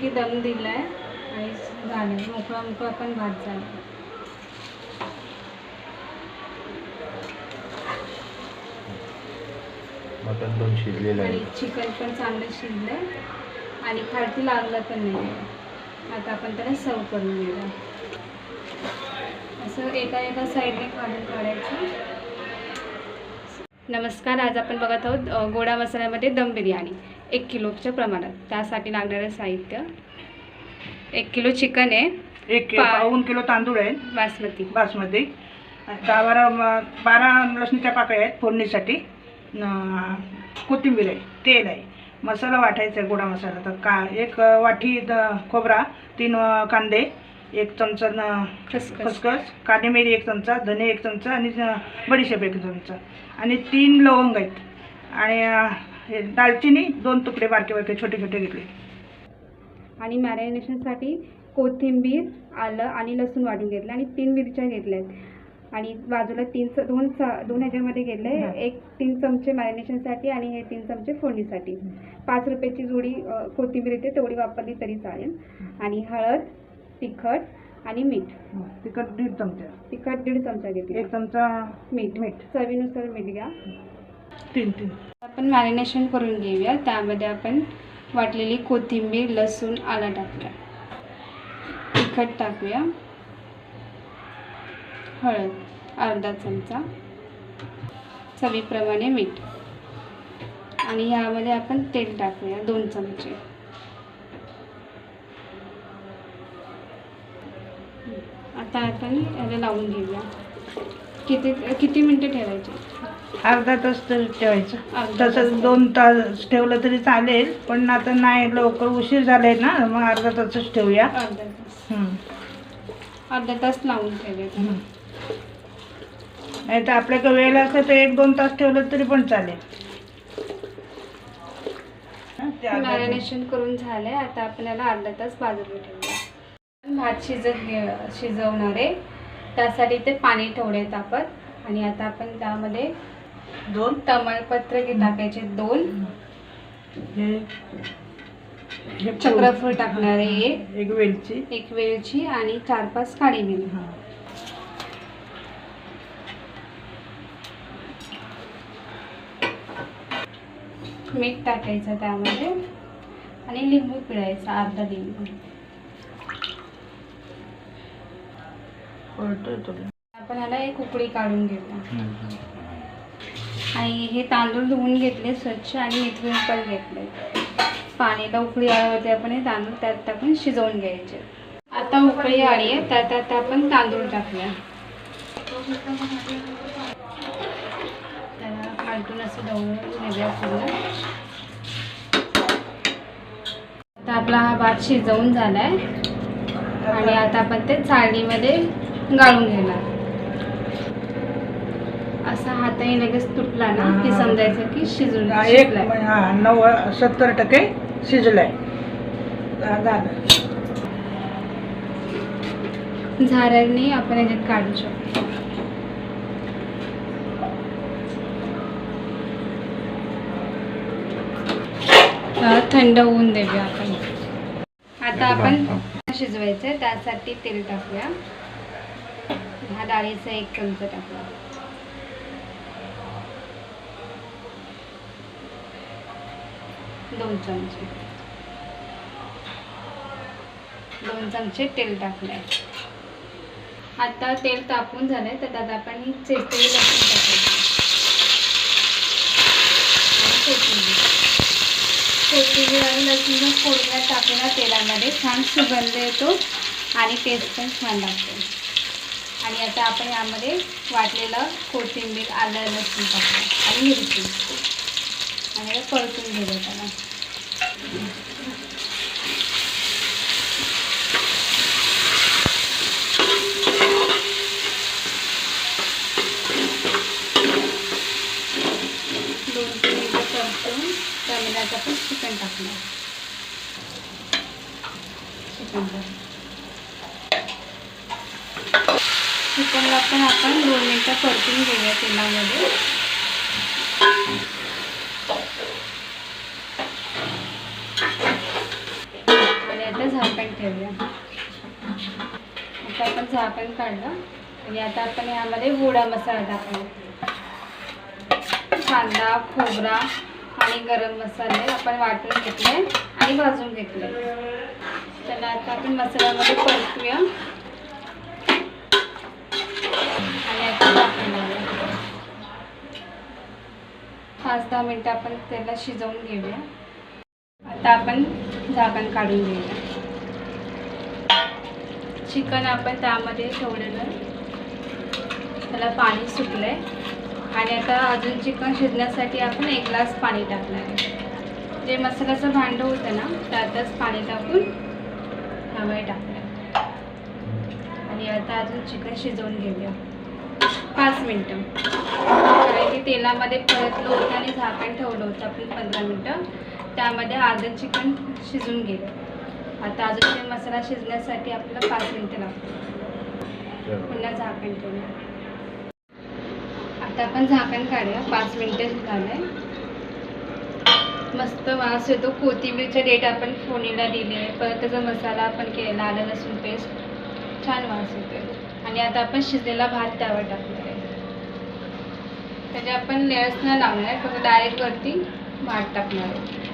मस्तपैकी दम दिलाय आणि झाले मोकळा मोकळा पण भात झाला मटण पण शिजलेलं आणि आहे चिकन पण चांगलं शिजलंय. आणि खालती लागलं पण नाही आता आपण त्याला सर्व करून घेऊया. असं एका एका साईडने काढून काढायचं. नमस्कार आज आपण बघत आहोत गोडा मसाल्यामध्ये दम बिर्याणी. एक किलोच्या प्रमाणात. त्यासाठी लागणारं साहित्य एक किलो चिकन आहे एक पा- पाऊन किलो तांदूळ आहेत बासमती. बासमती. दहा बारा बारा लसणीच्या पाकळ्या आहेत फोडणीसाठी. न- कोथिंबीर आहे तेल आहे. मसाला वाटायचा आहे गोडा मसाला. तर का एक वाटी द- खोबरा तीन अ, कांदे एक चमचा न- खसखस. खसखस कांदे मिरी एक चमचा धने एक चमचा आणि अ, बडीशेप एक चमचा. आणि तीन लवंग आहेत. आणि अ, हे दालचिनी दोन तुकडे बारके बारके छोटे छोटे घेतले. आणि मॅरिनेशनसाठी कोथिंबीर आलं आणि लसूण वाटून घेतलं आणि तीन मिरच्या घेतल्या आहेत आणि बाजूला तीन दोन च- दोन ह्याच्यामध्ये घेतले. एक तीन चमचे मॅरिनेशनसाठी आणि हे तीन चमचे फोडणीसाठी. पाच रुपयाची जोडी कोथिंबीर येते तेवढी वापरली तरी चालेल. आणि हळद तिखट आणि मीठ. तिखट दीड चमचा. तिखट दीड चमचा घेतली. एक चमचा मीठ. मीठ. चवीनुसार मीठ घ्या. तीन तीन आपण मॅरिनेशन करून घेऊया. त्यामध्ये आपण वाटलेली कोथिंबीर लसूण आला टाकूया. तिखट टाकूया. हळद अर्धा चमचा. चवीप्रमाणे मीठ. आणि यामध्ये आपण तेल टाकूया दोन चमचे. आता आपण याला लावून घेऊया. किती किती मिनटं ठेवायचे? अर्धा तास तरी ठेवायचं. अर्धा तसं तास. दोन तास ठेवलं तरी चालेल. पण आता नाही लवकर उशीर झालाय ना मग अर्धा तासच ठेवूया. अर्धा तास. अर्धा तास लावून ठेवायचं. नाही तर आपल्याकडे वेळ असला तर एक दोन तास ठेवलं तरी पण चालेल. मॅरिनेशन करून झालंय. आता आपल्याला अर्धा तास बाजूला ठेवूया. भात शिजत शिजवणार आहे. त्यासाठी ते पाणी ठेवले तापत. आणि आता आपण त्यामध्ये दोन? तमालपत्र घे टाकायचे दोन. हे हे चक्रफूल टाकणार आहे एक. एक वेलची. एक वेलची आणि चार पाच काळी मिरी. हां. मीठ टाकायचं त्यामध्ये आणि लिंबू पिळायचा अर्धा लिंबू. आपण ह्याला एक उकळी काढून घेऊया. आणि हे तांदूळ धुवून घेतले स्वच्छ आणि निथळून पण घेतले. पाणीला उकळी आल्यावरती आपण हे तांदूळ त्यात टाकून शिजवून घ्यायचे. आता उकळी आली आहे त्यात आता आपण तांदूळ टाकूया. त्याला खालतून असं ढवळून वेगळ्या पूर्ण आता आपला हा भात शिजवून झाला आहे आणि आता आपण ते चाळणीमध्ये गाळून घेणार. असा हाताने लगेच तुटला ना की समजायचं की शिजून हा, एक शिजलाय. हा नव्व सत्तर टक्के शिजलाय. हा, झालं. झाऱ्याने आपण याच्यात काढू शकतो. थंड होऊन देऊया आपण. आता आपण शिजवायचं त्यासाठी तेल टाकूया. हा डाळीचा एक चमचा टाकूया. दोन चमचे दोन चमचे तेल टाकले आता तेल तापून झालंय तर त्यात आपण ही चेचलेली लसूण टाकायची. आणि कोथिंबीर. आणि लसूण फोडण्यात टाकून तेलामध्ये छान सुगंध येतो आणि टेस्ट पण छान लागते. आणि आता आपण यामध्ये वाटलेलं कोथिंबीर आलं लसूण टाकलं आणि मिरची. आणि हे परतून घेऊया त्याला दोन तीन मिनिटं परतून त्यामध्ये आता आपण चिकन टाकणार चिकन चिकनला पण आपण दोन मिनिटं परतून घेऊया तेलामध्ये आणि आता झाकण ठेवूया. आता आपण झाकण काढलं. आणि आता आपण यामध्ये गोडा मसाला टाकूया. कांदा खोबरा आणि गरम मसाले आपण वाटून घेतले आणि भाजून घेतले. त्याला आता आपण मसाल्यामध्ये परतूया. आणि आता टाकून पाच दहा मिनटं आपण त्याला शिजवून घेऊया. आता आपण झाकण काढून घेऊया. चिकन आपण त्यामध्ये ठेवलेलं. त्याला पाणी सुटलंय. आणि आता अजून चिकन शिजण्यासाठी आपण एक ग्लास पाणी टाकणार आहे. जे मसाल्याचं भांडं होतं ना त्यातच पाणी टाकून हवाई टाकलं आणि आता अजून चिकन शिजवून घेऊया. पाच मिनटं. कारण की तेलामध्ये परतलं होतं आणि झाकण ठेवलं होतं आपण पंधरा मिनटं. त्यामध्ये अर्धं चिकन शिजून गेलं. आता अजून ते मसाला शिजण्यासाठी आपल्याला पाच मिनटं लागतात पुन्हा झाकण ठेवूया. आता आपण झाकण काढूया. पाच मिनटं झालंय मस्त वास येतो. कोथिंबीरचे डेट आपण फोडणीला दिले. आहे परत त्याचा मसाला आपण केलेला आलं लसूण पेस्ट. छान वास येतोय. आणि आता आपण शिजलेला भात त्यावर टाकणार आहे त्याचे आपण लेअर्स न लावणार. फक्त डायरेक्ट वरती भात टाकणार. आहे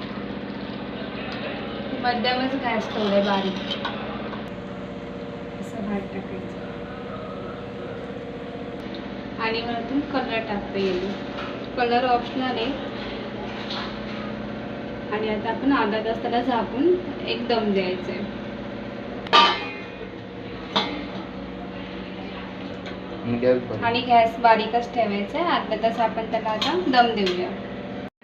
मध्यमच गॅस ठेवलाय बारीक. असं भात टाकायचं. आणि वरतून कलर टाकता येईल. कलर ऑप्शनल आहे. आणि आता आपण अर्धा तास त्याला झाकून एक दम द्यायचं आहे. आणि गॅस बारीकच ठेवायचा आहे. अर्धा तास आपण त्याला आता दम देऊया.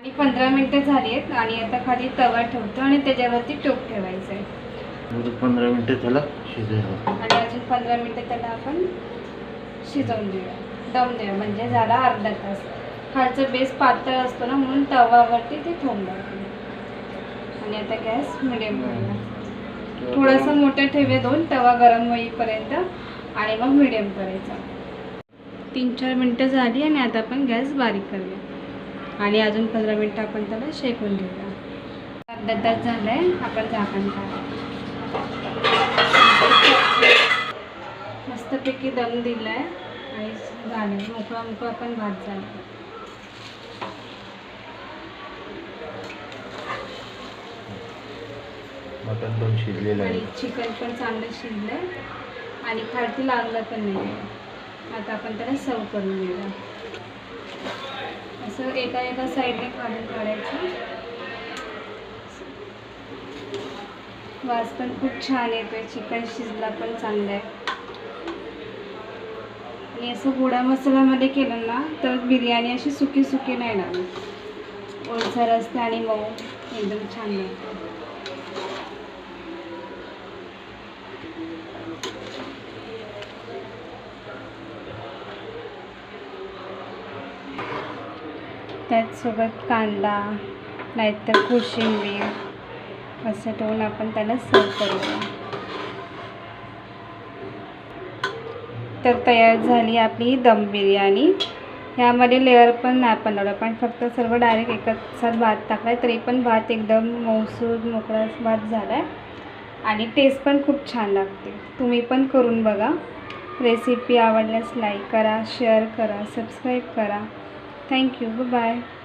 आणि पंधरा मिनटं झाली आहेत आणि आता खाली तवा ठेवतो आणि त्याच्यावरती टोप ठेवायचं आहे बरं, पंधरा मिनिटं त्याला शिजायला. आणि अजून पंधरा मिनटं त्याला आपण शिजवून देऊया. दम देऊया म्हणजे झाला अर्धा तास. खालचं बेस पातळ असतो ना म्हणून तवावरती ते ठेवून द्यायचं. आणि आता गॅस मिडियम करूया थोडंसं मोठं ठेवूया दोन तवा गरम होईपर्यंत आणि मग मिडियम करायचा. तीन चार मिनटं झाली आणि आता आपण गॅस बारीक करूया. आणि अजून पंधरा मिनटं आपण त्याला शेकून घेऊया. अर्धा तास झालं आहे आपण झाकण काढू मस्तपैकी दम दिला आहे आणि झालं. मोकळा मोकळा पण भात झाला. मटण पण शिजलेलं आणि आहे चिकन पण चांगलं शिजलं आणि खालती लागलं पण नाही आता आपण त्याला सर्व करून घेऊया. असं एका एका साईडने काढून काढायची. वास पण खूप छान येतोय चिकन शिजला पण चांगलं आहे आणि असं गोडा मसाल्यामध्ये केलं ना तर बिर्याणी अशी सुकी सुकी नाही लागत. ओलसर असते आणि मऊ एकदम छान लागते. त्याचसोबत कांदा नाहीतर कोशिंबीर असं ठेवून आपण त्याला सर्व करूया. तर तयार झाली आपली दम बिर्याणी. ह्यामध्ये लेअर पण नाही आपण लावलं पण फक्त सर्व डायरेक्ट एकच साथ भात टाकला आहे तरी पण भात एकदम मौसूर मोकळा भात झाला आहे आणि टेस्ट पण खूप छान लागते. तुम्ही पण करून बघा. रेसिपी आवडल्यास लाईक करा शेअर करा सबस्क्राईब करा. Thank you. Bye-bye.